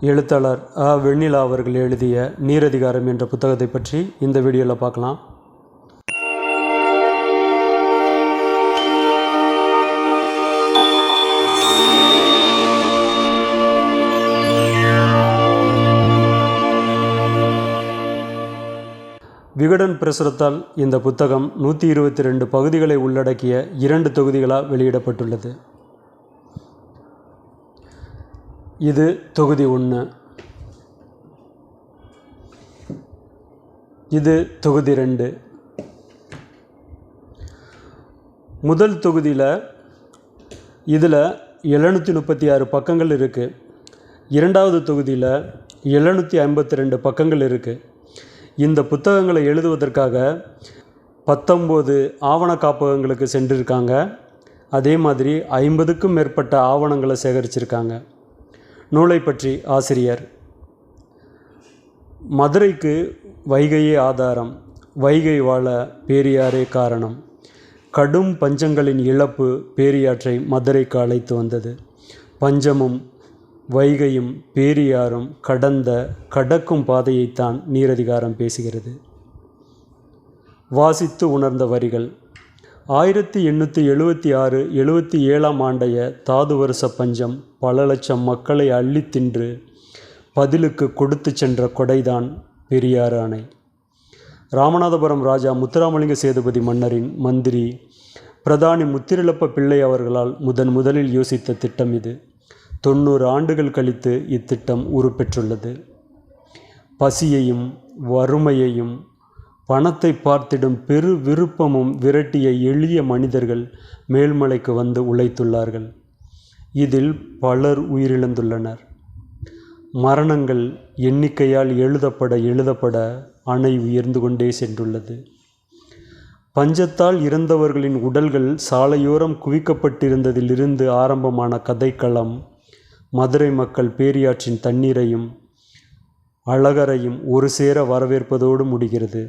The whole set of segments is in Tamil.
எழுத்தாளர் அ. வெண்ணிலா அவர்கள் எழுதிய நீரதிகாரம் என்ற புத்தகத்தை பற்றி இந்த வீடியோவில் பார்க்கலாம். விகடன் பிரசுரத்தால் இந்த புத்தகம் நூற்றி இருபத்தி ரெண்டு பகுதிகளை உள்ளடக்கிய இரண்டு தொகுதிகளாக வெளியிடப்பட்டுள்ளது. இது தொகுதி ஒன்று இது தொகுதி ரெண்டு. முதல் தொகுதியில் இதில் எழுநூற்றி முப்பத்தி ஆறு பக்கங்கள் இருக்குது இரண்டாவது தொகுதியில் எழுநூற்றி ஐம்பத்தி ரெண்டு பக்கங்கள் இருக்குது இந்த புத்தகங்களை எழுதுவதற்காக பத்தொம்போது ஆவண காப்பகங்களுக்கு சென்றிருக்காங்க. அதே மாதிரி ஐம்பதுக்கும் மேற்பட்ட ஆவணங்களை சேகரிச்சிருக்காங்க. நூலை பற்றி ஆசிரியர். மதுரைக்கு வைகையே ஆதாரம். வைகை வாழ பேரியாரே காரணம். கடும் பஞ்சங்களின் இழப்பு பேரியாற்றை மதுரைக்கு அழைத்து வந்தது. பஞ்சமும் வைகையும் பேரியாரும் கடந்த கடக்கும் பாதையைத்தான் நீரதிகாரம் பேசுகிறது. வாசித்து உணர்ந்த வரிகள் ஆயிரத்தி எண்ணூற்றி எழுபத்தி ஆறு எழுபத்தி ஏழாம் ஆண்டைய தாது வருஷ பஞ்சம் பல லட்சம் மக்களை அள்ளி தின்று பதிலுக்கு கொடுத்து சென்ற கொடைதான் பெரியாறு அணை. ராமநாதபுரம் ராஜா முத்துராமலிங்க சேதுபதி மன்னரின் மந்திரி பிரதானி முத்திரிலப்ப பிள்ளை அவர்களால் முதன் முதலில் யோசித்த திட்டம் இது. தொண்ணூறு ஆண்டுகள் கழித்து இத்திட்டம் உருப்பெற்றுள்ளது. பசியையும் வறுமையையும் பணத்தை பார்த்திடும் பெரு விருப்பமும் விரட்டிய எளிய மனிதர்கள் மேல்மலைக்கு வந்து உழைத்துள்ளார்கள். இதில் பலர் உயிரிழந்துள்ளனர். மரணங்கள் எண்ணிக்கையால் எழுதப்பட எழுதப்பட அணை உயர்ந்து கொண்டே சென்றுள்ளது. பஞ்சத்தால் இறந்தவர்களின் உடல்கள் சாலையோரம் குவிக்கப்பட்டிருந்ததிலிருந்து ஆரம்பமான கதைக்களம் மதுரை மக்கள் பேரியாற்றின் தண்ணீரையும் அழகரையும் ஒரு சேர வரவேற்பதோடு முடிகிறது.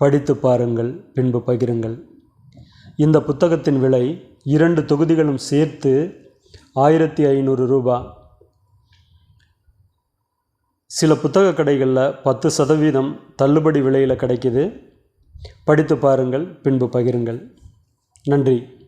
படித்து பாருங்கள் பின்பு பகிருங்கள். இந்த புத்தகத்தின் விலை இரண்டு தொகுதிகளும் சேர்த்து ஆயிரத்தி ஐநூறு ரூபா. சில புத்தக கடைகளில் பத்து சதவீதம் தள்ளுபடி விலையில் கிடைக்குது. படித்து பாருங்கள் பின்பு பகிருங்கள். நன்றி.